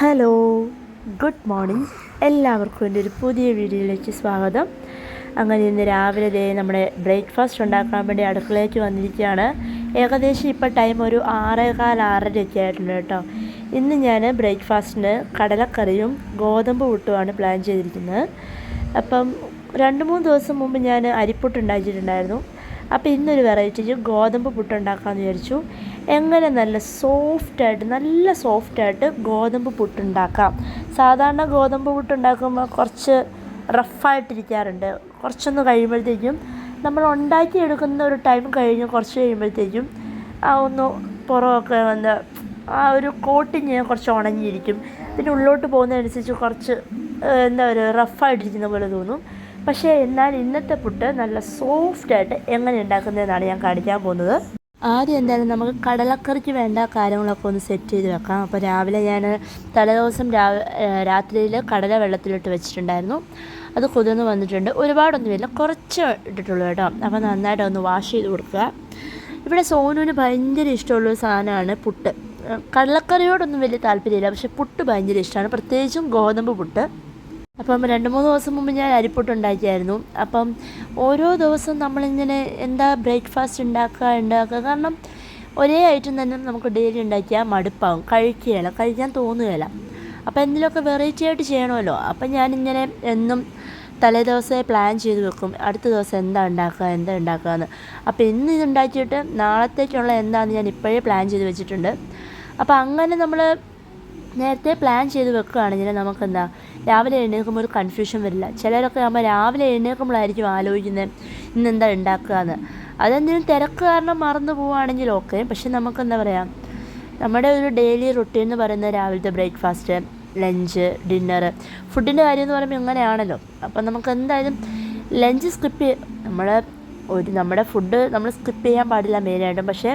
Hello good morning. എല്ലാവർക്കും എന്റെ ഒരു പുതിയ വീഡിയോയിലേക്ക് സ്വാഗതം. അങ്ങനെ ഇന്ന് രാവിലെ ദേ നമ്മുടെ ബ്രേക്ക്ഫാസ്റ്റ് ഉണ്ടാക്കാൻ വേണ്ടി അടുക്കളയിലേക്ക് വന്നിരിക്കുകയാണ്. ഏകദേശം ഇപ്പോൾ ടൈം ഒരു ആറേകാൽ ആറരയൊക്കെ ആയിട്ടുണ്ട് കേട്ടോ. ഇന്ന് ഞാൻ ബ്രേക്ക്ഫാസ്റ്റിന് കടലക്കറിയും ഗോതമ്പ് പുട്ടുമാണ് പ്ലാൻ ചെയ്തിരിക്കുന്നത്. അപ്പം രണ്ട് മൂന്ന് ദിവസം മുമ്പ് ഞാൻ അരിപ്പുട്ട് ഉണ്ടാക്കിയിട്ടുണ്ടായിരുന്നു. അപ്പോൾ ഇന്നൊരു വെറൈറ്റിക്ക് ഗോതമ്പ് പുട്ടുണ്ടാക്കാമെന്ന് വിചാരിച്ചു. എങ്ങനെ നല്ല സോഫ്റ്റായിട്ട് നല്ല സോഫ്റ്റായിട്ട് ഗോതമ്പ് പുട്ടുണ്ടാക്കാം. സാധാരണ ഗോതമ്പ് പുട്ടുണ്ടാക്കുമ്പോൾ കുറച്ച് റഫായിട്ടിരിക്കാറുണ്ട് കുറച്ചൊന്ന് കഴിയുമ്പോഴത്തേക്കും നമ്മൾ ഉണ്ടാക്കിയെടുക്കുന്ന ഒരു ടൈം കഴിഞ്ഞ് കുറച്ച് കഴിയുമ്പോഴത്തേക്കും ആ ഒന്ന് പുറമൊക്കെ വന്ന് ആ ഒരു കോട്ടിങ് കുറച്ച് ഉണങ്ങിയിരിക്കും. പിന്നെ ഉള്ളോട്ട് പോകുന്നതനുസരിച്ച് കുറച്ച് എന്താ പറയുക റഫായിട്ടിരിക്കുന്ന പോലെ തോന്നും. പക്ഷേ എന്നാൽ ഇന്നത്തെ പുട്ട് നല്ല സോഫ്റ്റായിട്ട് എങ്ങനെ ഉണ്ടാക്കുന്നതെന്നാണ് ഞാൻ കാണിക്കാൻ പോകുന്നത്. ആദ്യം എന്തായാലും നമുക്ക് കടലക്കറിക്ക് വേണ്ട കാര്യങ്ങളൊക്കെ ഒന്ന് സെറ്റ് ചെയ്ത് വെക്കാം. അപ്പോൾ രാവിലെ ഞാൻ തലേദിവസം രാത്രിയിൽ കടല വെള്ളത്തിലിട്ട് വെച്ചിട്ടുണ്ടായിരുന്നു. അത് കുതിർന്ന് വന്നിട്ടുണ്ട്. ഒരുപാടൊന്നുമില്ല കുറച്ച് ഇട്ടിട്ടുള്ളൂ കേട്ടോ. അപ്പോൾ നന്നായിട്ട് ഒന്ന് വാഷ് ചെയ്ത് കൊടുക്കുക. ഇവിടെ സോനുവിന് ഭയങ്കര ഇഷ്ടമുള്ളൊരു സാധനമാണ് പുട്ട്. കടലക്കറിയോടൊന്നും വലിയ താല്പര്യമില്ല. പക്ഷേ പുട്ട് ഭയങ്കര ഇഷ്ടമാണ്. പ്രത്യേകിച്ചും ഗോതമ്പ് പുട്ട്. അപ്പം രണ്ട് മൂന്ന് ദിവസം മുമ്പ് ഞാൻ അരിപ്പൊട്ട് ഉണ്ടാക്കിയായിരുന്നു അപ്പം ഓരോ ദിവസവും നമ്മളിങ്ങനെ എന്താ ബ്രേക്ക്ഫാസ്റ്റ് ഉണ്ടാക്കുക ഉണ്ടാക്കുക. കാരണം ഒരേ ഐറ്റം തന്നെ നമുക്ക് ഡെയിലി ഉണ്ടാക്കിയാൽ മടുപ്പാവും. കഴിക്കുകയില്ല. കഴിക്കാൻ തോന്നുകയില്ല. അപ്പോൾ എന്തെങ്കിലുമൊക്കെ വെറൈറ്റി ആയിട്ട് ചെയ്യണമല്ലോ. അപ്പം ഞാനിങ്ങനെ എന്നും തലേ ദിവസമേ പ്ലാൻ ചെയ്ത് വെക്കും. അടുത്ത ദിവസം എന്താ ഉണ്ടാക്കുക എന്താ ഉണ്ടാക്കുക എന്ന്. അപ്പോൾ ഇന്ന് ഇത് ഉണ്ടാക്കിയിട്ട് നാളത്തേക്കുള്ള എന്താണെന്ന് ഞാൻ ഇപ്പോഴേ പ്ലാൻ ചെയ്ത് വെച്ചിട്ടുണ്ട്. അപ്പോൾ അങ്ങനെ നമ്മൾ നേരത്തെ പ്ലാൻ ചെയ്ത് വെക്കുകയാണെങ്കിൽ നമുക്കെന്താ രാവിലെ എഴുന്നേൽക്കുമ്പോൾ ഒരു കൺഫ്യൂഷൻ വരില്ല. ചിലരൊക്കെ ആകുമ്പോൾ രാവിലെ എഴുന്നേൽക്കുമ്പോഴായിരിക്കും ആലോചിക്കുന്നത് ഇന്നെന്താ ഉണ്ടാക്കുക എന്ന് അതെന്തെങ്കിലും തിരക്ക് കാരണം മറന്നു പോവുകയാണെങ്കിൽ ഓക്കെ പക്ഷെ നമുക്കെന്താ പറയുക നമ്മുടെ ഒരു ഡെയിലി റൊട്ടീൻ എന്ന് പറയുന്നത് രാവിലത്തെ ബ്രേക്ക്ഫാസ്റ്റ് ലഞ്ച് ഡിന്നർ ഫുഡിന്റെ കാര്യം എന്ന് പറയുമ്പോൾ ഇങ്ങനെയാണല്ലോ. അപ്പം നമുക്ക് എന്തായാലും ലഞ്ച് സ്കിപ്പ് ചെയ്യ നമ്മൾ ഒരു നമ്മുടെ ഫുഡ് നമ്മൾ സ്കിപ്പ് ചെയ്യാൻ പാടില്ല മെയിനായിട്ടും പക്ഷേ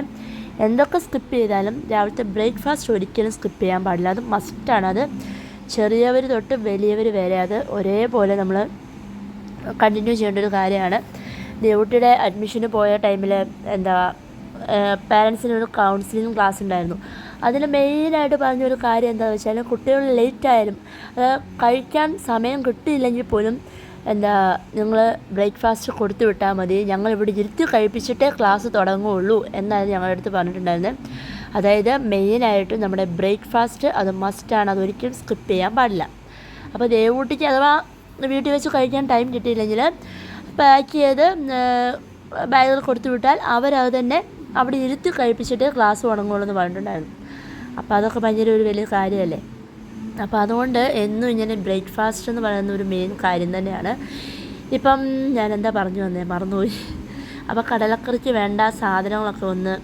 എന്തൊക്കെ സ്കിപ്പ് ചെയ്താലും രാവിലത്തെ ബ്രേക്ക്ഫാസ്റ്റ് ഒരിക്കലും സ്കിപ്പ് ചെയ്യാൻ പാടില്ല. അത് മസ്റ്റാണ് അത് ചെറിയവർ തൊട്ട് വലിയവർ വരെ അത് ഒരേപോലെ നമ്മൾ കണ്ടിന്യൂ ചെയ്യേണ്ട ഒരു കാര്യമാണ്. ഡ്യൂട്ടിയുടെ അഡ്മിഷന് പോയ ടൈമിൽ എന്താ പാരൻസിനൊരു കൗൺസിലിംഗ് ക്ലാസ് ഉണ്ടായിരുന്നു. അതിൽ മെയിനായിട്ട് പറഞ്ഞൊരു കാര്യം എന്താണെന്ന് വെച്ചാൽ കുട്ടികൾ ലേറ്റ് ആയാലും കഴിക്കാൻ സമയം കിട്ടിയില്ലെങ്കിൽ പോലും എന്താ നിങ്ങൾ ബ്രേക്ക്ഫാസ്റ്റ് കൊടുത്തു വിട്ടാൽ മതി. ഞങ്ങൾ ഇവിടെ ഇരുത്തി കഴിപ്പിച്ചിട്ടേ ക്ലാസ് തുടങ്ങുകയുള്ളൂ എന്നായിരുന്നു ഞങ്ങളുടെ അടുത്ത് പറഞ്ഞിട്ടുണ്ടായിരുന്നത് അതായത് മെയിനായിട്ട് നമ്മുടെ ബ്രേക്ക്ഫാസ്റ്റ് അത് മസ്റ്റാണ് അതൊരിക്കലും സ്കിപ്പ് ചെയ്യാൻ പാടില്ല. അപ്പോൾ ദേവൂട്ടിക്ക് അഥവാ വീട്ടിൽ വെച്ച് കഴിക്കാൻ ടൈം കിട്ടിയില്ലെങ്കിൽ പാക്ക് ചെയ്ത് ബാഗിൽ കൊടുത്തു വിട്ടാൽ അവരത് തന്നെ അവിടെ ഇരുത്തി കഴിപ്പിച്ചിട്ട് ക്ലാസ് തുടങ്ങുള്ളൂ എന്ന് പറഞ്ഞിട്ടുണ്ടായിരുന്നു. അപ്പോൾ അതൊക്കെ ഭയങ്കര ഒരു വലിയ കാര്യമല്ലേ? അപ്പോൾ അതുകൊണ്ട് എന്നും ഇങ്ങനെ ബ്രേക്ക്ഫാസ്റ്റ് എന്ന് പറയുന്ന ഒരു മെയിൻ കാര്യം തന്നെയാണ്. ഇപ്പം ഞാൻ എന്താ പറഞ്ഞു വന്നേ? മറന്നുപോയി. അപ്പോൾ കടലക്കറിക്ക് വേണ്ട സാധനങ്ങളൊക്കെ ഒന്ന്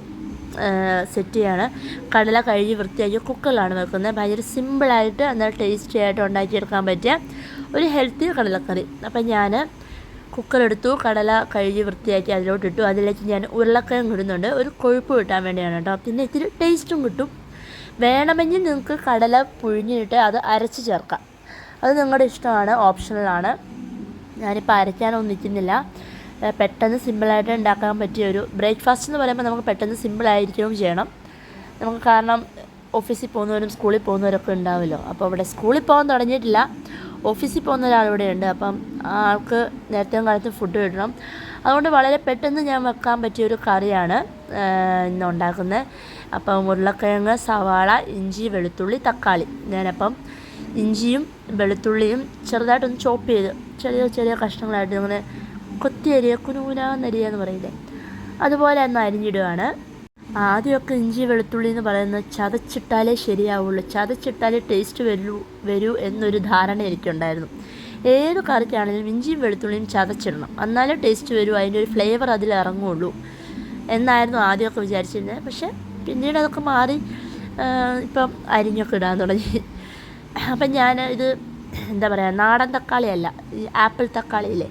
സെറ്റ് ചെയ്യാണ്. കടല കഴുകി വൃത്തിയാക്കി കുക്കറിലാണ് വെക്കുന്നത്. ഭയങ്കര സിമ്പിളായിട്ട് എന്നാൽ ടേസ്റ്റി ആയിട്ട് ഉണ്ടാക്കിയെടുക്കാൻ പറ്റിയ ഒരു ഹെൽത്തി കടലക്കറി. അപ്പം ഞാൻ കുക്കറെടുത്തു കടല കഴുകി വൃത്തിയാക്കി അതിലോട്ട് ഇട്ടു അതിലേക്ക് ഞാൻ ഉരുളക്കിഴങ്ങ് ഇടുന്നുണ്ട്. ഒരു കൊഴുപ്പ് കിട്ടാൻ വേണ്ടിയാണ് കേട്ടോ. പിന്നെ ഇത്തിരി ടേസ്റ്റും കിട്ടും. വേണമെങ്കിൽ നിങ്ങൾക്ക് കടല പുഴുങ്ങിയിട്ട് അത് അരച്ച് ചേർക്കാം. അത് നിങ്ങളുടെ ഇഷ്ടമാണ് ഓപ്ഷണലാണ്. ഞാനിപ്പോൾ അരയ്ക്കാനൊന്നും നിൽക്കുന്നില്ല. പെട്ടെന്ന് സിമ്പിളായിട്ട് ഉണ്ടാക്കാൻ പറ്റിയ ഒരു ബ്രേക്ക്ഫാസ്റ്റ് എന്ന് പറയുമ്പോൾ നമുക്ക് പെട്ടെന്ന് സിമ്പിളായിരിക്കുകയും ചെയ്യണം. നമുക്ക് കാരണം ഓഫീസിൽ പോകുന്നവരും സ്കൂളിൽ പോകുന്നവരൊക്കെ ഉണ്ടാവുമല്ലോ അപ്പോൾ അവിടെ സ്കൂളിൽ പോകാൻ തുടങ്ങിയിട്ടില്ല. ഓഫീസിൽ പോകുന്ന ഒരാളിവിടെ ഉണ്ട്. അപ്പം ആൾക്ക് നേരത്തെ കാലത്ത് ഫുഡ് കിട്ടണം. അതുകൊണ്ട് വളരെ പെട്ടെന്ന് ഞാൻ വെക്കാൻ പറ്റിയ ഒരു കറിയാണ് ഇന്ന് ഉണ്ടാക്കുന്നത്. അപ്പം ഉരുളക്കിഴങ്ങ് സവാള ഇഞ്ചി വെളുത്തുള്ളി തക്കാളി. ഞാനപ്പം ഇഞ്ചിയും വെളുത്തുള്ളിയും ചെറുതായിട്ടൊന്ന് ചോപ്പ് ചെയ്ത് ചെറിയ ചെറിയ കഷ്ണങ്ങളായിട്ട് ഇങ്ങനെ കൊത്തിയരിയ കുനൂനാന്നരിയ എന്ന് പറയില്ലേ അതുപോലെ ഒന്ന് അരിഞ്ഞിടുകയാണ് ആദ്യമൊക്കെ ഇഞ്ചി വെളുത്തുള്ളി എന്ന് പറയുന്നത് ചതച്ചിട്ടാലേ ശരിയാവുള്ളൂ. ചതച്ചിട്ടാലേ ടേസ്റ്റ് വരൂ വരൂ എന്നൊരു ധാരണ എനിക്കുണ്ടായിരുന്നു. ഏത് കറിക്കാണെങ്കിലും ഇഞ്ചിയും വെളുത്തുള്ളിയും ചതച്ചിടണം. എന്നാലേ ടേസ്റ്റ് വരൂ അതിന്റെ ഒരു ഫ്ലേവർ അതിൽ ഇറങ്ങുള്ളൂ എന്നായിരുന്നു ആദ്യമൊക്കെ വിചാരിച്ചിരുന്നത്. പക്ഷേ പിന്നീട് അതൊക്കെ മാറി ഇപ്പം അരിഞ്ഞൊക്കെ ഇടാൻ തുടങ്ങി. അപ്പം ഞാൻ ഇത് എന്താ പറയുക നാടൻ തക്കാളിയല്ല ഈ ആപ്പിൾ തക്കാളിയില്ലേ?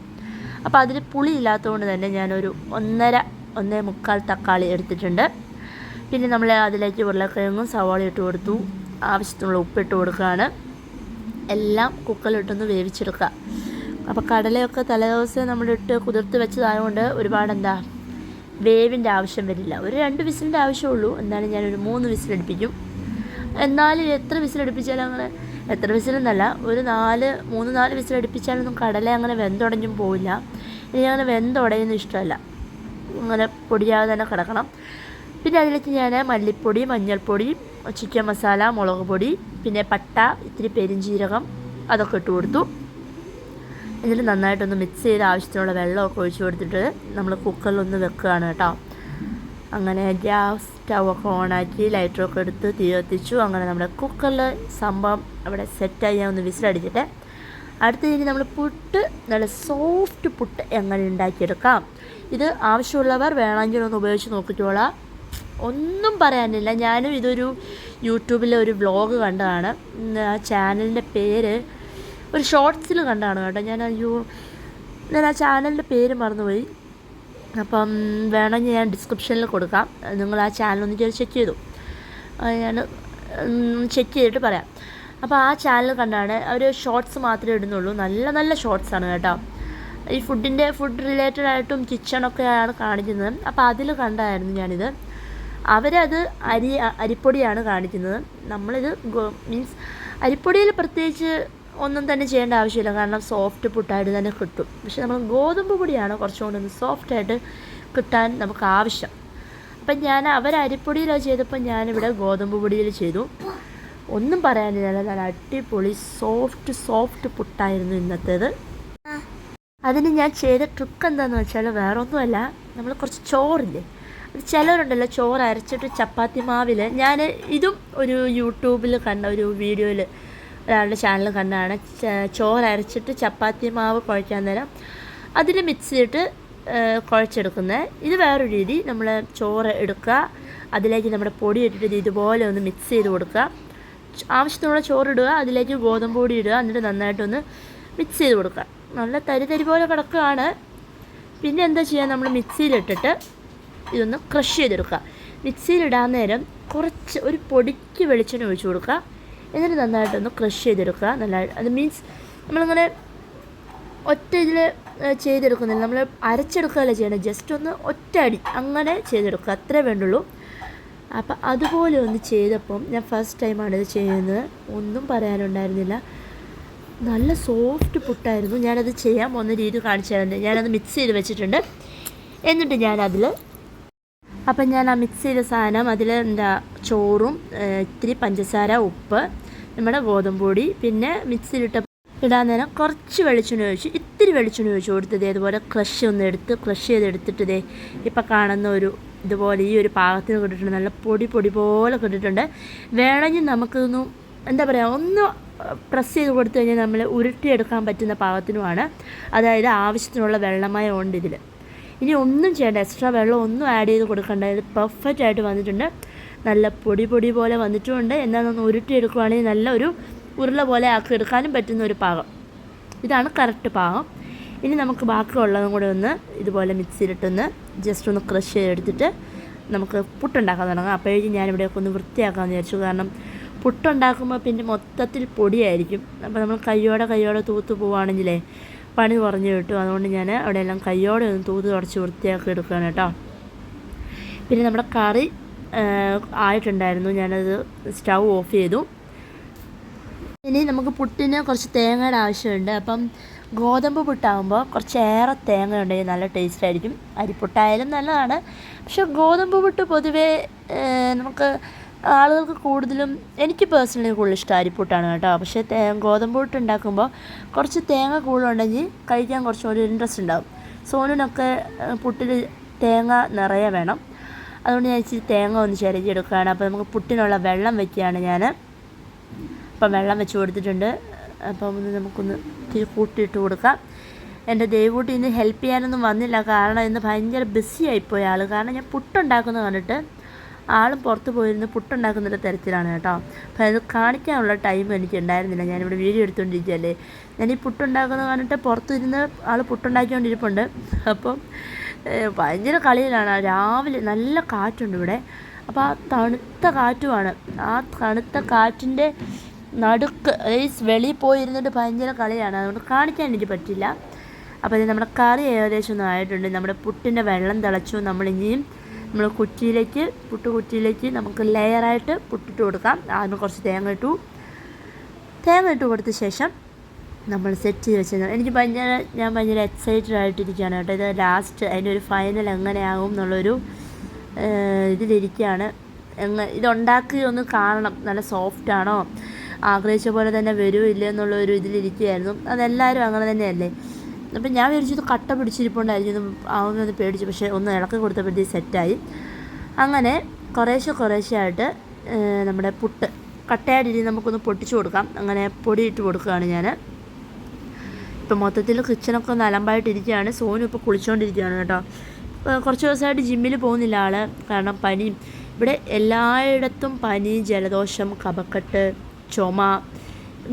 അപ്പോൾ അതിൽ പുളി ഇല്ലാത്തതുകൊണ്ട് തന്നെ ഞാനൊരു ഒന്നര ഒന്നേ മുക്കാൽ തക്കാളി എടുത്തിട്ടുണ്ട്. പിന്നെ നമ്മൾ അതിലേക്ക് ഉരുളക്കിഴങ്ങും സവാള ഇട്ട് കൊടുത്തു. ആവശ്യത്തിനുള്ള ഉപ്പിട്ട് കൊടുക്കുകയാണ്. എല്ലാം കുക്കറിലിട്ടൊന്ന് വേവിച്ചെടുക്കുക. അപ്പോൾ കടലയൊക്കെ തലേദിവസം നമ്മളിട്ട് കുതിർത്ത് വെച്ചതായതുകൊണ്ട് ഒരുപാട് എന്താ വേവിന്റെ ആവശ്യം വരില്ല. ഒരു രണ്ട് വിസിലിന്റെ ആവശ്യമുള്ളൂ. എന്നാലും ഞാനൊരു മൂന്ന് വിസിലടുപ്പിക്കും. എന്നാലും എത്ര വിസിലടുപ്പിച്ചാലും അങ്ങനെ എത്ര വിസിലെന്നല്ല ഒരു നാല് മൂന്ന് നാല് വിസിലടുപ്പിച്ചാലൊന്നും കടല അങ്ങനെ വെന്തുടഞ്ഞും പോവില്ല. ഇനി അങ്ങനെ വെന്തുടയുന്ന ഇഷ്ടമല്ല. അങ്ങനെ പൊടിയാതെ തന്നെ കിടക്കണം. പിന്നെ അതിലേക്ക് ഞാൻ മല്ലിപ്പൊടി മഞ്ഞൾപ്പൊടി ചിക്കൻ മസാല മുളക് പൊടി പിന്നെ പട്ട ഇത്തിരി പെരിഞ്ചീരകം അതൊക്കെ ഇട്ട് കൊടുത്തു. എന്നിട്ട് നന്നായിട്ടൊന്ന് മിക്സ് ചെയ്ത് ആവശ്യത്തിനുള്ള വെള്ളമൊക്കെ ഒഴിച്ചു കൊടുത്തിട്ട് നമ്മൾ കുക്കറിലൊന്ന് വെക്കുകയാണ് കേട്ടോ. അങ്ങനെ ഗ്യാസ് സ്റ്റൗവൊക്കെ ഓണാക്കി ലൈറ്ററൊക്കെ എടുത്ത് തീ കത്തിച്ചു. അങ്ങനെ നമ്മുടെ കുക്കറിൽ സംഭവം അവിടെ സെറ്റായി. ഞാൻ ഒന്ന് വിസിലടിച്ചിട്ട് അടുത്ത ഇനി നമ്മൾ പുട്ട് നല്ല സോഫ്റ്റ് പുട്ട് എങ്ങനെ ഉണ്ടാക്കിയെടുക്കാം. ഇത് ആവശ്യമുള്ളവർ വേണമെങ്കിൽ ഒന്ന് ഉപയോഗിച്ച് നോക്കിക്കോളാം. ഒന്നും പറയാനില്ല. ഞാനും ഇതൊരു യൂട്യൂബിലെ ഒരു വ്ലോഗ് കണ്ടതാണ്. ആ ചാനലിന്റെ പേര് ഒരു ഷോർട്സിൽ കണ്ടതാണ് കേട്ടോ. ഞാൻ അയ്യോ ഞാൻ ആ ചാനലിന്റെ പേര് മറന്നുപോയി. അപ്പം വേണമെങ്കിൽ ഞാൻ ഡിസ്ക്രിപ്ഷനിൽ കൊടുക്കാം. നിങ്ങൾ ആ ചാനൽ ഒന്ന് ചെക്ക് ചെയ്തു. ഞാൻ ചെക്ക് ചെയ്തിട്ട് പറയാം. അപ്പോൾ ആ ചാനൽ കണ്ടാണ് അവർ ഷോർട്സ് മാത്രമേ ഇടുന്നുള്ളൂ. നല്ല നല്ല ഷോർട്സ് ആണ് കേട്ടോ. ഈ ഫുഡിന്റെ ഫുഡ് റിലേറ്റഡ് ആയിട്ടും കിച്ചണൊക്കെയാണ് കാണിക്കുന്നത്. അപ്പോൾ അതിൽ കണ്ടായിരുന്നു ഞാനിത്. അവരത് അരി അരിപ്പൊടിയാണ് കാണിക്കുന്നത്. നമ്മളിത് മീൻസ് അരിപ്പൊടിയിൽ പ്രത്യേകിച്ച് ഒന്നും തന്നെ ചെയ്യേണ്ട ആവശ്യമില്ല. കാരണം സോഫ്റ്റ് പുട്ടായിട്ട് തന്നെ കിട്ടും. പക്ഷെ നമ്മൾ ഗോതമ്പ് പൊടിയാണ് കുറച്ചുകൂടി ഒന്ന് സോഫ്റ്റായിട്ട് കിട്ടാൻ നമുക്ക് ആവശ്യം. അപ്പം ഞാൻ അവർ അരിപ്പൊടിയിലോ ചെയ്തപ്പോൾ ഞാനിവിടെ ഗോതമ്പ് പൊടിയിൽ ചെയ്തു. ഒന്നും പറയാനില്ല. നല്ല അടിപൊളി സോഫ്റ്റ് സോഫ്റ്റ് പുട്ടായിരുന്നു ഇന്നത്തേത്. അതിന് ഞാൻ ചെയ്ത ട്രിക്ക് എന്താണെന്ന് വെച്ചാൽ വേറെ ഒന്നുമല്ല നമ്മൾ കുറച്ച് ചോറില്ലേ? അത് ചിലരുണ്ടല്ലോ ചോറ് അരച്ചിട്ട് ചപ്പാത്തി മാവിൽ ഞാൻ ഇതും ഒരു യൂട്യൂബിൽ കണ്ട ഒരു വീഡിയോയിൽ ഒരാളുടെ ചാനൽ കണ്ടാണ്. ചോറ് അരച്ചിട്ട് ചപ്പാത്തി മാവ് കുഴയ്ക്കാൻ നേരം അതിൽ മിക്സ് ചെയ്തിട്ട് കുഴച്ചെടുക്കുന്നത്. ഇത് വേറൊരു രീതി. നമ്മൾ ചോറ് എടുക്കുക. അതിലേക്ക് നമ്മുടെ പൊടി ഇട്ടിട്ട് ഇത് ഇതുപോലെ ഒന്ന് മിക്സ് ചെയ്ത് കൊടുക്കുക. ആവശ്യത്തിനുള്ള ചോറ് ഇടുക. അതിലേക്ക് ഗോതമ്പ് പൊടി ഇടുക. എന്നിട്ട് നന്നായിട്ടൊന്ന് മിക്സ് ചെയ്ത് കൊടുക്കുക. നല്ല തരി തരി പോലെ കിടക്കുകയാണ്. പിന്നെ എന്താ ചെയ്യുക നമ്മൾ മിക്സിയിലിട്ടിട്ട് ഇതൊന്ന് ക്രഷ് ചെയ്തെടുക്കുക. മിക്സിയിലിടാൻ നേരം കുറച്ച് ഒരു പൊടിക്ക് വെളിച്ചെണ്ണ ഒഴിച്ചു കൊടുക്കുക. എന്നിട്ട് നന്നായിട്ടൊന്ന് ക്രഷ് ചെയ്തെടുക്കുക. നല്ല അത് മീൻസ് നമ്മളിങ്ങനെ ഒറ്റ ഇതിൽ ചെയ്തെടുക്കുന്നില്ല. നമ്മൾ അരച്ചെടുക്കുകയല്ല ചെയ്യണം ജസ്റ്റ് ഒന്ന് ഒറ്റ അടി അങ്ങനെ ചെയ്തെടുക്കുക. അത്രേ വേണ്ടുള്ളൂ. അപ്പം അതുപോലെ ഒന്ന് ചെയ്തപ്പം ഞാൻ ഫസ്റ്റ് ടൈമാണ് ഇത് ചെയ്യുന്നത്. ഒന്നും പറയാനുണ്ടായിരുന്നില്ല. നല്ല സോഫ്റ്റ് പുട്ടായിരുന്നു. ഞാനത് ചെയ്യാൻ പോകുന്ന രീതി കാണിച്ചു തരുന്നത് ഞാനത് മിക്സ് ചെയ്ത് വെച്ചിട്ടുണ്ട്. എന്നിട്ട് ഞാനതിൽ അപ്പം ഞാൻ ആ മിക്സ് ചെയ്ത സാധനം അതിൽ എന്താ ചോറും ഇത്തിരി പഞ്ചസാര ഉപ്പ് നമ്മുടെ ഗോതമ്പ് പൊടി പിന്നെ മിക്സിയിലിട്ട ഇടാൻ നേരം കുറച്ച് വെളിച്ചെണ്ണ ഒഴിച്ച് ഇത്തിരി വെളിച്ചെണ്ണ ഒഴിച്ച് കൊടുത്തത് അതുപോലെ ക്രഷ് ഒന്ന് എടുത്ത് ക്രഷ് ചെയ്തെടുത്തിട്ടതേ ഇപ്പം കാണുന്ന ഒരു ഇതുപോലെ ഈ ഒരു പാകത്തിന് കിട്ടിയിട്ടുണ്ട് നല്ല പൊടി പൊടി പോലെ കിട്ടിയിട്ടുണ്ട് വേണമെങ്കിൽ നമുക്കൊന്നും എന്താ പറയുക ഒന്ന് പ്രസ് ചെയ്ത് കൊടുത്തു കഴിഞ്ഞാൽ നമ്മൾ ഉരുട്ടിയെടുക്കാൻ പറ്റുന്ന പാകത്തിനുമാണ്. അതായത് ആവശ്യത്തിനുള്ള വെള്ളമയം ഉണ്ട് ഇതിൽ ഇനി ഒന്നും ചെയ്യേണ്ട. എക്സ്ട്രാ വെള്ളം ഒന്നും ആഡ് ചെയ്ത് കൊടുക്കണ്ട. ഇത് പെർഫെക്റ്റ് ആയിട്ട് വന്നിട്ടുണ്ട്. നല്ല പൊടി പൊടി പോലെ വന്നിട്ടുമുണ്ട് എന്നാലൊന്ന് ഉരുട്ടിയെടുക്കുവാണെങ്കിൽ നല്ല ഒരു ഉരുള പോലെ ആക്കി എടുക്കാനും പറ്റുന്ന ഒരു പാകം. ഇതാണ് കറക്റ്റ് പാകം. ഇനി നമുക്ക് ബാക്കിയുള്ളതും കൂടെ ഒന്ന് ഇതുപോലെ മിക്സിയിലിട്ടൊന്ന് ജസ്റ്റ് ഒന്ന് ക്രഷ് ചെയ്തെടുത്തിട്ട് നമുക്ക് പുട്ടുണ്ടാക്കാൻ തുടങ്ങാം. അപ്പോഴേക്കും ഞാനിവിടെയൊക്കെ ഒന്ന് വൃത്തിയാക്കാമെന്ന് വിചാരിച്ചു. കാരണം പുട്ടുണ്ടാക്കുമ്പോൾ പിന്നെ മൊത്തത്തിൽ പൊടിയായിരിക്കും. അപ്പോൾ നമ്മൾ കയ്യോടെ കയ്യോടെ തൂത്ത് പോവുകയാണെങ്കിലേ പണി കുറഞ്ഞു കിട്ടും അതുകൊണ്ട് ഞാൻ അവിടെ എല്ലാം കയ്യോടെ ഒന്ന് തൂത്ത് തുടച്ച് വൃത്തിയാക്കി എടുക്കുകയാണ് കേട്ടോ. പിന്നെ നമ്മുടെ കറി ആയിട്ടുണ്ടായിരുന്നു. ഞാനത് സ്റ്റൗ ഓഫ് ചെയ്തു. ഇനി നമുക്ക് പുട്ടിന് കുറച്ച് തേങ്ങയുടെ ആവശ്യമുണ്ട്. അപ്പം ഗോതമ്പ് പുട്ടാകുമ്പോൾ കുറച്ചേറെ തേങ്ങ ഉണ്ടെങ്കിൽ നല്ല ടേസ്റ്റ് ആയിരിക്കും. അരിപ്പുട്ടായാലും നല്ലതാണ്. പക്ഷെ ഗോതമ്പ് പുട്ട് പൊതുവേ നമുക്ക് ആളുകൾക്ക് കൂടുതലും എനിക്ക് പേഴ്സണലി കൂടുതൽ ഇഷ്ടം അരിപ്പൂട്ടാണ് കേട്ടോ. പക്ഷേ തേ ഗോതമ്പ് പുട്ട് ഉണ്ടാക്കുമ്പോൾ കുറച്ച് തേങ്ങ കൂടുതലുണ്ടെങ്കിൽ കഴിക്കാൻ കുറച്ചുകൂടി ഇൻട്രസ്റ്റ് ഉണ്ടാകും സോനുനൊക്കെ പുട്ടിൽ തേങ്ങ നിറയെ വേണം. അതുകൊണ്ട് ഞാൻ ഇച്ചിരി തേങ്ങ ഒന്ന് ചിരകിയെടുക്കുകയാണ് അപ്പോൾ നമുക്ക് പുട്ടിനുള്ള വെള്ളം വയ്ക്കുകയാണ് ഞാൻ. അപ്പം വെള്ളം വെച്ച് കൊടുത്തിട്ടുണ്ട്. അപ്പം ഒന്ന് നമുക്കൊന്ന് ഇത്തിരി കൂട്ടിയിട്ട് കൊടുക്കാം. എന്റെ ദൈവൂട്ടി ഇന്ന് ഹെൽപ്പ് ചെയ്യാനൊന്നും വന്നില്ല. കാരണം ഇന്ന് ഭയങ്കര ബിസി ആയിപ്പോയി ആൾ കാരണം ഞാൻ പുട്ടുണ്ടാക്കുന്നത് കണ്ടിട്ട് ആളും പുറത്ത് പോയിരുന്ന് പുട്ടുണ്ടാക്കുന്ന തരത്തിലാണ് കേട്ടോ. അപ്പോൾ അത് കാണിക്കാനുള്ള ടൈം എനിക്ക് ഉണ്ടായിരുന്നില്ല. ഞാനിവിടെ വീഡിയോ എടുത്തുകൊണ്ടിരിക്കുകയല്ലേ ഞാൻ ഈ പുട്ടുണ്ടാക്കുന്നത് കണ്ടിട്ട് പുറത്തിരുന്ന് ആൾ പുട്ടുണ്ടാക്കിക്കൊണ്ടിരിപ്പുണ്ട്. അപ്പം ഭയങ്കര കളിയിലാണ്. രാവിലെ നല്ല കാറ്റുണ്ട് ഇവിടെ. അപ്പോൾ ആ തണുത്ത കാറ്റുമാണ്. ആ തണുത്ത കാറ്റിന്റെ നടുക്ക് അതായത് വെളിയിൽ പോയിരുന്നിട്ട് ഭയങ്കര കളിയാണ്. അതുകൊണ്ട് കാണിക്കാൻ എനിക്ക് പറ്റില്ല. അപ്പോൾ ഇത് നമ്മുടെ കറി ഏകദേശം ഒന്നും ആയിട്ടുണ്ട്. നമ്മുടെ പുട്ടിന്റെ വെള്ളം തിളച്ചു. നമ്മൾ ഇനിയും നമ്മൾ കുറ്റിയിലേക്ക് പുട്ട് കുറ്റിയിലേക്ക് നമുക്ക് ലെയറായിട്ട് പുട്ടിട്ട് കൊടുക്കാം. ആദ്യം കുറച്ച് തേങ്ങ ഇട്ടു. തേങ്ങ ഇട്ട് കൊടുത്ത ശേഷം നമ്മൾ സെറ്റ് ചെയ്ത് വെച്ചത്. എനിക്ക് ഭയങ്കര ഞാൻ ഭയങ്കര എക്സൈറ്റഡ് ആയിട്ടിരിക്കുകയാണ് കേട്ടോ. ഇത് ലാസ്റ്റ് അതിന്റെ ഒരു ഫൈനൽ എങ്ങനെയാകും എന്നുള്ളൊരു ഇതിലിരിക്കുകയാണ്. എങ്ങ ഇതുണ്ടാക്കി ഒന്ന് കാണണം. നല്ല സോഫ്റ്റ് ആണോ? ആഗ്രഹിച്ച പോലെ തന്നെ വരുമോ ഇല്ല എന്നുള്ള ഒരു ഇതിലിരിക്കുകയായിരുന്നു. അതെല്ലാവരും അങ്ങനെ തന്നെയല്ലേ? അപ്പം ഞാൻ വിചാരിച്ചു ഇത് കട്ട പിടിച്ചിരിപ്പുണ്ടായിരിക്കും ആവുമെന്ന് പേടിച്ചു. പക്ഷേ ഒന്ന് ഇളക്കി കൊടുത്തപ്പോഴത്തേക്ക് സെറ്റായി. അങ്ങനെ കുറേശ്ശെ കുറേശ്ശെ ആയിട്ട് നമ്മുടെ പുട്ട് കട്ടയായിട്ട് നമുക്കൊന്ന് പൊട്ടിച്ചു കൊടുക്കാം. അങ്ങനെ പൊടി ഇട്ട് കൊടുക്കുകയാണ് ഞാൻ ഇപ്പം മൊത്തത്തിൽ കിച്ചണൊക്കെ ഒന്ന് അലമ്പായിട്ടിരിക്കുകയാണ്. സോനു ഇപ്പോൾ കുളിച്ചുകൊണ്ടിരിക്കുകയാണ് കേട്ടോ. കുറച്ച് ദിവസമായിട്ട് ജിമ്മിൽ പോകുന്നില്ല ആൾ കാരണം പനിയും ഇവിടെ എല്ലായിടത്തും പനി ജലദോഷം കഫക്കെട്ട് ചുമ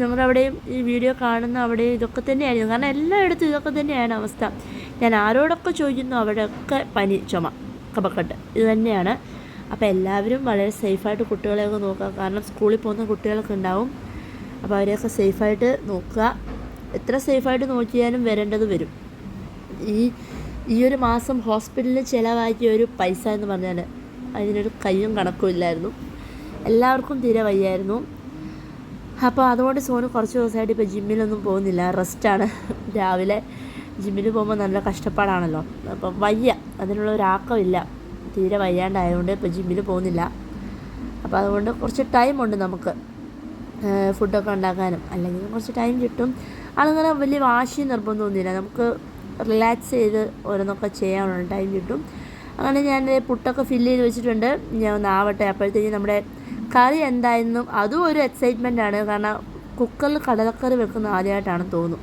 നിങ്ങളുടെ അവിടെയും ഈ വീഡിയോ കാണുന്ന അവിടെയും ഇതൊക്കെ തന്നെയായിരുന്നു. കാരണം എല്ലായിടത്തും ഇതൊക്കെ തന്നെയാണ് അവസ്ഥ. ഞാൻ ആരോടൊക്കെ ചോദിക്കുന്നു അവിടെയൊക്കെ പനി ചുമ കപക്കെട്ട് ഇത് തന്നെയാണ്. അപ്പോൾ എല്ലാവരും വളരെ സേഫായിട്ട് കുട്ടികളെയൊക്കെ നോക്കുക. കാരണം സ്കൂളിൽ പോകുന്ന കുട്ടികളൊക്കെ ഉണ്ടാവും. അപ്പോൾ അവരെയൊക്കെ സേഫായിട്ട് നോക്കുക. എത്ര സേഫായിട്ട് നോക്കിയാലും വരേണ്ടത് വരും. ഈ ഈ ഒരു മാസം ഹോസ്പിറ്റലിൽ ചിലവാക്കിയ ഒരു പൈസ എന്ന് പറഞ്ഞാൽ അതിനൊരു കയ്യും കണക്കും ഇല്ലായിരുന്നു എല്ലാവർക്കും തീരെ വയ്യായിരുന്നു. അപ്പോൾ അതുകൊണ്ട് സോനു കുറച്ച് ദിവസമായിട്ട് ഇപ്പോൾ ജിമ്മിലൊന്നും പോകുന്നില്ല. റെസ്റ്റാണ്. രാവിലെ ജിമ്മിൽ പോകുമ്പോൾ നല്ല കഷ്ടപ്പാടാണല്ലോ. അപ്പോൾ വയ്യ. അതിനുള്ള ഒരാക്കമില്ല തീരെ വയ്യാണ്ടായതുകൊണ്ട് ഇപ്പോൾ ജിമ്മിൽ പോകുന്നില്ല. അപ്പോൾ അതുകൊണ്ട് കുറച്ച് ടൈമുണ്ട് നമുക്ക് ഫുഡൊക്കെ ഉണ്ടാക്കാനും. അല്ലെങ്കിൽ കുറച്ച് ടൈം കിട്ടും. അതങ്ങനെ വലിയ വാശി നിർബന്ധമൊന്നുമില്ല. നമുക്ക് റിലാക്സ് ചെയ്ത് ഓരോന്നൊക്കെ ചെയ്യാനുള്ള ടൈം കിട്ടും. അങ്ങനെ ഞാൻ പുട്ടൊക്കെ ഫില്ല് ചെയ്ത് വെച്ചിട്ടുണ്ട്. ഞാൻ ഒന്ന് ആവട്ടെ. അപ്പോഴത്തേക്കും നമ്മുടെ കറി എന്തായെന്നും അതും ഒരു എക്സൈറ്റ്മെന്റ് ആണ്. കാരണം കുക്കറിൽ കടലക്കറി വെക്കുന്ന ആദ്യമായിട്ടാണ് തോന്നുന്നു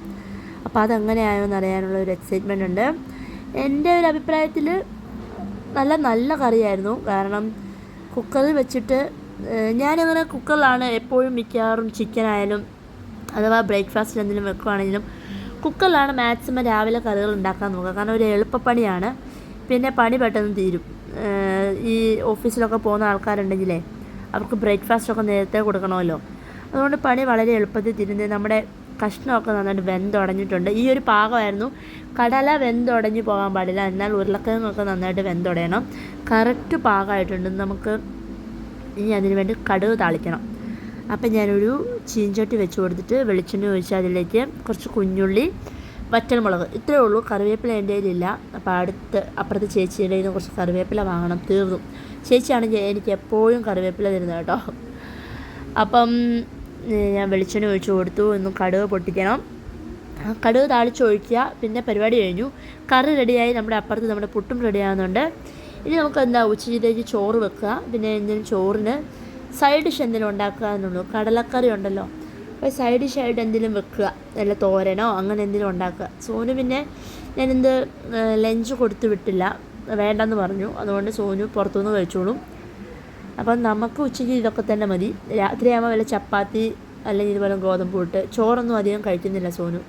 അപ്പോൾ അതെങ്ങനെയായോ എന്ന് അറിയാനുള്ള ഒരു എക്സൈറ്റ്മെന്റ് ഉണ്ട്. എന്റെ ഒരു അഭിപ്രായത്തിൽ നല്ല നല്ല കറിയായിരുന്നു. കാരണം കുക്കറിൽ വെച്ചിട്ട് ഞാനങ്ങനെ കുക്കറിലാണ് എപ്പോഴും മിക്കവാറും ചിക്കൻ ആയാലും അഥവാ ബ്രേക്ക്ഫാസ്റ്റ് എന്തെങ്കിലും വെക്കുവാണെങ്കിലും കുക്കറിലാണ് മാക്സിമം രാവിലെ കറികൾ ഉണ്ടാക്കാൻ നോക്കുക. കാരണം ഒരു എളുപ്പപ്പണിയാണ്. പിന്നെ പണി പെട്ടെന്ന് തീരും. ഈ ഓഫീസിലൊക്കെ പോകുന്ന ആൾക്കാരുണ്ടെങ്കിലേ അവർക്ക് ബ്രേക്ക്ഫാസ്റ്റ് ഒക്കെ നേരത്തെ കൊടുക്കണമല്ലോ. അതുകൊണ്ട് പണി വളരെ എളുപ്പത്തിൽ തിരുന്ന് നമ്മുടെ കഷ്ണമൊക്കെ നന്നായിട്ട് വെന്തുടഞ്ഞിട്ടുണ്ട് ഈ ഒരു പാകമായിരുന്നു. കടല വെന്തുടഞ്ഞ് പോകാൻ പാടില്ല. എന്നാൽ ഉരുളക്കിഴങ്ങൊക്കെ നന്നായിട്ട് വെന്തുടയണം കറക്റ്റ് പാകമായിട്ടുണ്ട്. നമുക്ക് ഇനി അതിന് വേണ്ടി കടുക് താളിക്കണം. അപ്പം ഞാനൊരു ചീഞ്ചട്ടി വെച്ച് കൊടുത്തിട്ട് വെളിച്ചെണ്ണ ഒഴിച്ച് അതിലേക്ക് കുറച്ച് കുഞ്ഞുള്ളി വറ്റൽമുളക്. ഇത്രയേ ഉള്ളൂ. കറിവേപ്പില എന്റെ കയ്യിലില്ല. അപ്പോൾ അടുത്ത് അപ്പുറത്ത് ചേച്ചിയുടെ നിന്ന് കുറച്ച് കറിവേപ്പില വാങ്ങണം. തീർന്നു. ചേച്ചിയാണ് എനിക്ക് എപ്പോഴും കറിവേപ്പില തരുന്നത് കേട്ടോ. അപ്പം ഞാൻ വെളിച്ചെണ്ണ ഒഴിച്ചു കൊടുത്തു. ഒന്നും കടുക് പൊട്ടിക്കണം. കടുക് താളിച്ചൊഴിക്കുക. പിന്നെ പരിപാടി കഴിഞ്ഞു. കറി റെഡിയായി. നമ്മുടെ അപ്പുറത്ത് നമ്മുടെ പുട്ടും റെഡിയാകുന്നുണ്ട് ഇനി നമുക്ക് എന്താ ഉച്ചയിലേക്ക് ചോറ് വെക്കുക. പിന്നെ എന്തെങ്കിലും ചോറിന് സൈഡ് ഡിഷ് എന്തെങ്കിലും ഉണ്ടാക്കുക എന്നുള്ളൂ. കടലക്കറി ഉണ്ടല്ലോ. അപ്പോൾ സൈഡ് ഡിഷായിട്ട് എന്തെങ്കിലും വെക്കുക. നല്ല തോരനോ അങ്ങനെ എന്തെങ്കിലും ഉണ്ടാക്കുക. സോനു പിന്നെ ഞാനെന്ത് ലഞ്ച് കൊടുത്തു വിട്ടില്ല. വേണ്ടെന്ന് പറഞ്ഞു. അതുകൊണ്ട് സോനു പുറത്തുനിന്ന് കഴിച്ചോളും. അപ്പം നമുക്ക് ഉച്ചയ്ക്ക് ഇതൊക്കെ തന്നെ മതി. രാത്രിയാകുമ്പോൾ വല്ല ചപ്പാത്തി അല്ലെങ്കിൽ ഇതുപോലെ ഗോതമ്പ് പുട്ട്. ചോറൊന്നും അധികം കഴിക്കുന്നില്ല സോനു.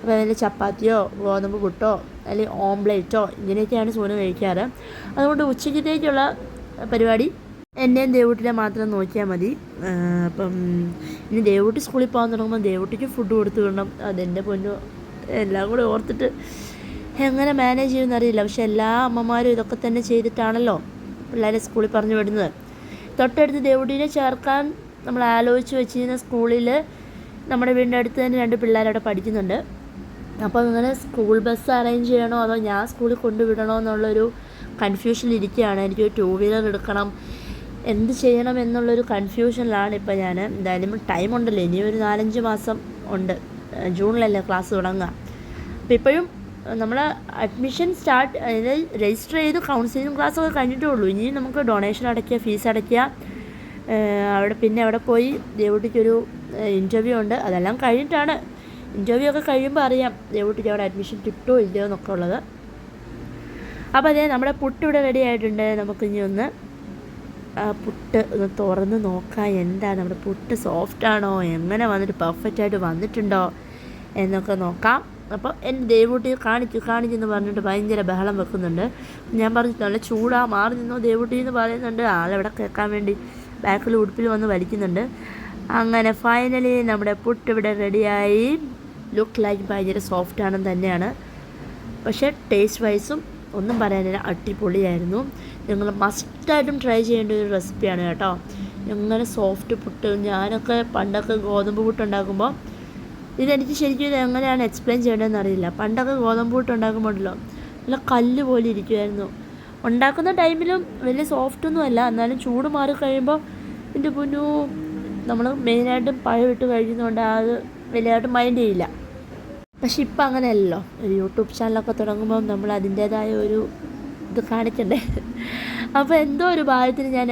അപ്പോൾ അതിൽ ചപ്പാത്തിയോ ഗോതമ്പ് പുട്ടോ അല്ലെങ്കിൽ ഓംപ്ലേറ്റോ ഇങ്ങനെയൊക്കെയാണ് സോനു കഴിക്കാറ്. അതുകൊണ്ട് ഉച്ചയ്ക്കത്തേക്കുള്ള പരിപാടി എന്നെയും ദേവൂട്ടിനെ മാത്രം നോക്കിയാൽ മതി. അപ്പം ഇനി ദേവൂട്ടി സ്കൂളിൽ പോകാൻ തുടങ്ങുമ്പോൾ ദേവൂട്ടിക്ക് ഫുഡ് കൊടുത്തു വിടണം. അതെന്റെ പൊന്നു എല്ലാം കൂടെ ഓർത്തിട്ട് എങ്ങനെ മാനേജ് ചെയ്യുമെന്ന് അറിയില്ല. പക്ഷെ എല്ലാ അമ്മമാരും ഇതൊക്കെ തന്നെ ചെയ്തിട്ടാണല്ലോ പിള്ളേരെ സ്കൂളിൽ പറഞ്ഞു വിടുന്നത്. തൊട്ടടുത്ത് ദേവൂട്ടിനെ ചേർക്കാൻ നമ്മൾ ആലോചിച്ച് വെച്ചിരുന്ന സ്കൂളിൽ നമ്മുടെ വീടിന്റെ അടുത്ത് തന്നെ രണ്ട് പിള്ളേരവിടെ പഠിക്കുന്നുണ്ട്. അപ്പോൾ അങ്ങനെ സ്കൂൾ ബസ് അറേഞ്ച് ചെയ്യണോ? അതോ ഞാൻ സ്കൂളിൽ കൊണ്ടുവിടണോ? എന്നുള്ളൊരു കൺഫ്യൂഷനിൽ ഇരിക്കുകയാണ്. എനിക്ക് ടൂ വീലർ എടുക്കണം. എന്ത് ചെയ്യണം എന്നുള്ളൊരു കൺഫ്യൂഷനിലാണ് ഇപ്പോൾ ഞാൻ എന്തായാലും ടൈം ഉണ്ടല്ലോ. ഇനി ഒരു നാലഞ്ച് മാസം ഉണ്ട്. ജൂണിലല്ലേ ക്ലാസ് തുടങ്ങുക. അപ്പോൾ ഇപ്പോഴും നമ്മൾ അഡ്മിഷൻ സ്റ്റാർട്ട് അതായത് രജിസ്റ്റർ ചെയ്ത് കൗൺസിലിംഗ് ക്ലാസ്സൊക്കെ കഴിഞ്ഞിട്ടേ ഉള്ളൂ. ഇനിയും നമുക്ക് ഡൊണേഷൻ അടയ്ക്കുക ഫീസ് അടയ്ക്കുക. അവിടെ പിന്നെ അവിടെ പോയി ദേവുട്ടിക്കൊരു ഇന്റർവ്യൂ ഉണ്ട്. അതെല്ലാം കഴിഞ്ഞിട്ടാണ്. ഇന്റർവ്യൂ ഒക്കെ കഴിയുമ്പോൾ അറിയാം ദേവുട്ടിക്ക് അവിടെ അഡ്മിഷൻ കിട്ടുമോ ഇല്ലയോ എന്നൊക്കെ ഉള്ളത്. അപ്പോൾ അതെ നമ്മുടെ പുട്ട് ഇവിടെ റെഡി ആയിട്ടുണ്ട്. നമുക്കിനി ഒന്ന് പുട്ട് ഒന്ന് തുറന്ന് നോക്കാം എന്താ നമ്മുടെ പുട്ട് സോഫ്റ്റ് ആണോ എങ്ങനെ വന്നിട്ട് പെർഫെക്റ്റ് ആയിട്ട് വന്നിട്ടുണ്ടോ എന്നൊക്കെ നോക്കാം. അപ്പോൾ എന്റെ ദേവൂട്ടി കാണിച്ചു കാണിച്ചെന്ന് പറഞ്ഞിട്ട് ഭയങ്കര ബഹളം വെക്കുന്നുണ്ട്. ഞാൻ പറഞ്ഞു നല്ല ചൂടാ മാറി നിന്നോ ദേവൂട്ടി എന്ന് പറയുന്നുണ്ട്. ആളെവിടെ കേൾക്കാൻ വേണ്ടി ബാക്കിൽ ഉടുപ്പിൽ വന്ന് വലിക്കുന്നുണ്ട്. അങ്ങനെ ഫൈനലി നമ്മുടെ പുട്ട് ഇവിടെ റെഡിയായി ലുക്ക് ലൈക്ക് ഭയങ്കര സോഫ്റ്റ് ആണെന്ന് തന്നെയാണ്. പക്ഷേ ടേസ്റ്റ് വൈസും ഒന്നും പറയാനില്ല അടിപൊളിയായിരുന്നു. നിങ്ങൾ മസ്റ്റായിട്ടും ട്രൈ ചെയ്യേണ്ട ഒരു റെസിപ്പിയാണ് കേട്ടോ. ഇങ്ങനെ സോഫ്റ്റ് പുട്ട് ഞാനൊക്കെ പണ്ടൊക്കെ ഗോതമ്പ് പുട്ട് ഉണ്ടാക്കുമ്പോൾ ഇതെനിക്ക് ശരിക്കും ഇത് എങ്ങനെയാണ് എക്സ്പ്ലെയിൻ ചെയ്യേണ്ടതെന്ന് അറിയില്ല. പണ്ടൊക്കെ ഗോതമ്പ് പുട്ട് ഉണ്ടാക്കുമ്പോൾ ഉണ്ടല്ലോ നല്ല കല്ല് പോലെ ഇരിക്കുമായിരുന്നു ഉണ്ടാക്കുന്ന ടൈമിലും വലിയ സോഫ്റ്റൊന്നും അല്ല എന്നാലും ചൂട് മാറി കഴിയുമ്പോൾ എന്റെ പൊന്നു നമ്മൾ മെയിനായിട്ടും പഴം വിട്ട് കഴിക്കുന്നതുകൊണ്ട് അത് വലിയതായിട്ട് മൈൻഡ് ചെയ്യില്ല. പക്ഷെ ഇപ്പം അങ്ങനെയല്ലല്ലോ ഒരു യൂട്യൂബ് ചാനലൊക്കെ തുടങ്ങുമ്പോൾ നമ്മൾ അതിന്റേതായ ഒരു ഇത് കാണിക്കണ്ടേ? അപ്പോൾ എന്തോ ഒരു ഭാഗത്തിന് ഞാൻ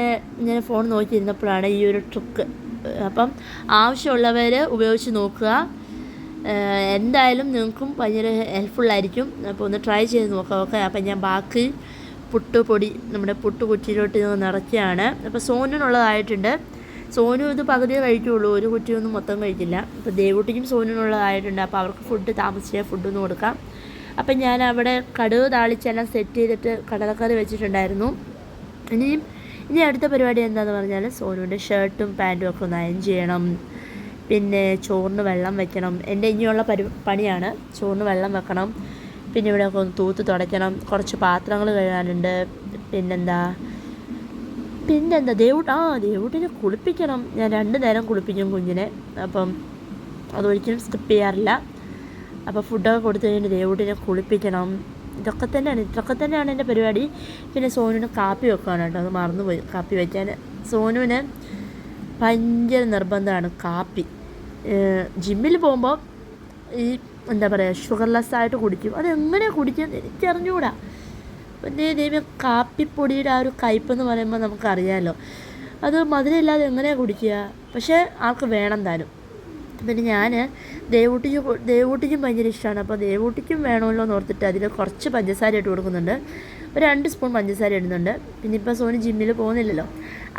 ഞാൻ ഫോൺ നോക്കിയിരുന്നപ്പോഴാണ് ഈ ഒരു ട്രിക്ക്. അപ്പം ആവശ്യമുള്ളവർ ഉപയോഗിച്ച് നോക്കുക. എന്തായാലും നിങ്ങൾക്കും ഭയങ്കര ഹെൽപ്ഫുള്ളായിരിക്കും അപ്പോൾ ഒന്ന് ട്രൈ ചെയ്ത് നോക്കാം. ഓക്കെ അപ്പം ഞാൻ ബാക്കി പുട്ട് പൊടി നമ്മുടെ പുട്ട് കുറ്റിയിലോട്ട് ഇത് നിറയ്ക്കുകയാണ് അപ്പോൾ സോനിനുള്ളതായിട്ടുണ്ട് സോനു ഇത് പകുതിയേ കഴിക്കുകയുള്ളൂ ഒരു കുറ്റിയൊന്നും മൊത്തം കഴിക്കില്ല. അപ്പോൾ ദേവൂട്ടിക്കും സോനിനുള്ളതായിട്ടുണ്ട് അപ്പോൾ അവർക്ക് ഫുഡ് താമസിച്ചേ ഫുഡൊന്നും കൊടുക്കാം. അപ്പം ഞാൻ അവിടെ കടുക് താളിച്ചെല്ലാം സെറ്റ് ചെയ്തിട്ട് കടലക്കറി വെച്ചിട്ടുണ്ടായിരുന്നു. ഇനിയും ഇനി അടുത്ത പരിപാടി എന്താണെന്ന് പറഞ്ഞാൽ സോനുവിന്റെ ഷർട്ടും പാന്റും ഒക്കെ ഒന്ന് ചെയ്യണം. പിന്നെ ചോറിന് വെള്ളം വെക്കണം. എന്റെ ഇനിയുള്ള പരി പണിയാണ് ചോറിന് വെള്ളം വെക്കണം. പിന്നെ ഇവിടെയൊക്കെ ഒന്ന് തൂത്ത് തുടയ്ക്കണം. കുറച്ച് പാത്രങ്ങൾ കഴുകാനുണ്ട്. പിന്നെന്താ പിന്നെന്താ ദേവൂട്ട് ആ ദേവൂട്ടിനെ കുളിപ്പിക്കണം. ഞാൻ രണ്ട് നേരം കുളിപ്പിക്കും കുഞ്ഞിനെ. അപ്പം അതൊരിക്കലും സ്കിപ്പ് ചെയ്യാറില്ല. അപ്പോൾ ഫുഡൊക്കെ കൊടുത്തു കഴിഞ്ഞാൽ ദേവൂട്ടിനെ കുളിപ്പിക്കണം. ഇതൊക്കെ തന്നെയാണ് ഇതൊക്കെ തന്നെയാണ് എന്റെ പരിപാടി. പിന്നെ സോനുവിന് കാപ്പി വെക്കുകയാണ് കേട്ടോ അത് മറന്നുപോയി. കാപ്പി വയ്ക്കാൻ സോനുവിന് ഭയങ്കര നിർബന്ധമാണ് കാപ്പി. ജിമ്മിൽ പോകുമ്പോൾ ഈ എന്താ പറയുക ഷുഗർലെസ് ആയിട്ട് കുടിക്കും. അതെങ്ങനെ കുടിക്കും എനിക്കറിഞ്ഞുകൂടാ പിന്നെ ദൈവം കാപ്പിപ്പൊടിയുടെ ആ ഒരു കയ്പെന്ന് പറയുമ്പോൾ നമുക്കറിയാമല്ലോ അത് മധുരമില്ലാതെ എങ്ങനെയാണ് കുടിക്കുക? പക്ഷേ ആൾക്ക് വേണം താനും പിന്നെ ഞാൻ ദേവൂട്ടിക്ക് ദേവൂട്ടിക്കും ഭയങ്കര ഇഷ്ടമാണ് അപ്പോൾ ദേവൂട്ടിക്കും വേണമല്ലോ എന്ന് ഓർത്തിട്ട് അതിൽ കുറച്ച് പഞ്ചസാര ഇട്ട് കൊടുക്കുന്നുണ്ട്. ഒരു രണ്ട് സ്പൂൺ പഞ്ചസാര ഇടുന്നുണ്ട്. പിന്നെ ഇപ്പോൾ സോനി ജിമ്മിൽ പോകുന്നില്ലല്ലോ.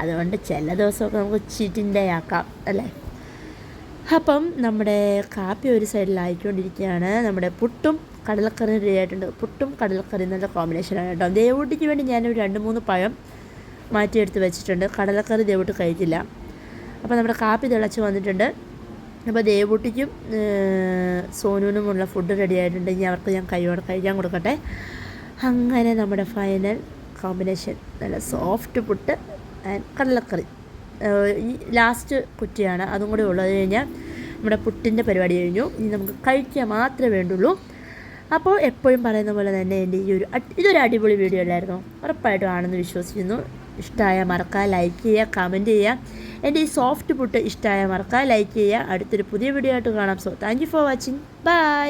അതുകൊണ്ട് ചില ദിവസമൊക്കെ നമുക്ക് ചീറ്റിന്റെ ആക്കാം അല്ലേ? അപ്പം നമ്മുടെ കാപ്പി ഒരു സൈഡിലായിക്കൊണ്ടിരിക്കുകയാണ് നമ്മുടെ പുട്ടും കടലക്കറി റെഡി ആയിട്ടുണ്ട്. പുട്ടും കടലക്കറി നല്ല കോമ്പിനേഷനാണ് കേട്ടോ. ദേവൂട്ടിക്ക് വേണ്ടി ഞാനൊരു രണ്ട് മൂന്ന് പഴം മാറ്റിയെടുത്ത് വെച്ചിട്ടുണ്ട്. കടലക്കറി ദേവൂട്ട് കഴിക്കില്ല. അപ്പോൾ നമ്മുടെ കാപ്പി തിളച്ച് വന്നിട്ടുണ്ട്. അപ്പോൾ ദേവൂട്ടിക്കും സോനുവിനുമുള്ള ഫുഡ് റെഡി ആയിട്ടുണ്ട് ഇനി അവർക്ക് ഞാൻ കൈയോടെ കഴിക്കാൻ കൊടുക്കട്ടെ. അങ്ങനെ നമ്മുടെ ഫൈനൽ കോമ്പിനേഷൻ നല്ല സോഫ്റ്റ് പുട്ട് ആൻഡ് കടലക്കറി. ഈ ലാസ്റ്റ് കുറ്റിയാണ് അതും കൂടി ഉള്ളത് കഴിഞ്ഞാൽ നമ്മുടെ പുട്ടിന്റെ പരിപാടി കഴിഞ്ഞു. ഇനി നമുക്ക് കഴിക്കാൻ മാത്രമേ വേണ്ടുള്ളൂ. അപ്പോൾ എപ്പോഴും പറയുന്ന പോലെ തന്നെ എന്റെ ഈ ഒരു ഇതൊരു അടിപൊളി വീഡിയോ അല്ലായിരുന്നു? ഉറപ്പായിട്ടും ആണെന്ന് വിശ്വസിക്കുന്നു. ഇഷ്ടമായ മറക്കുക ലൈക്ക് ചെയ്യുക കമന്റ് ചെയ്യുക. എന്റെ ഈ സോഫ്റ്റ് പുട്ട് ഇഷ്ടമായ മറക്കുക ലൈക്ക് ചെയ്യുക. അടുത്തൊരു പുതിയ വീഡിയോ ആയിട്ട് കാണാം. So thank you for watching bye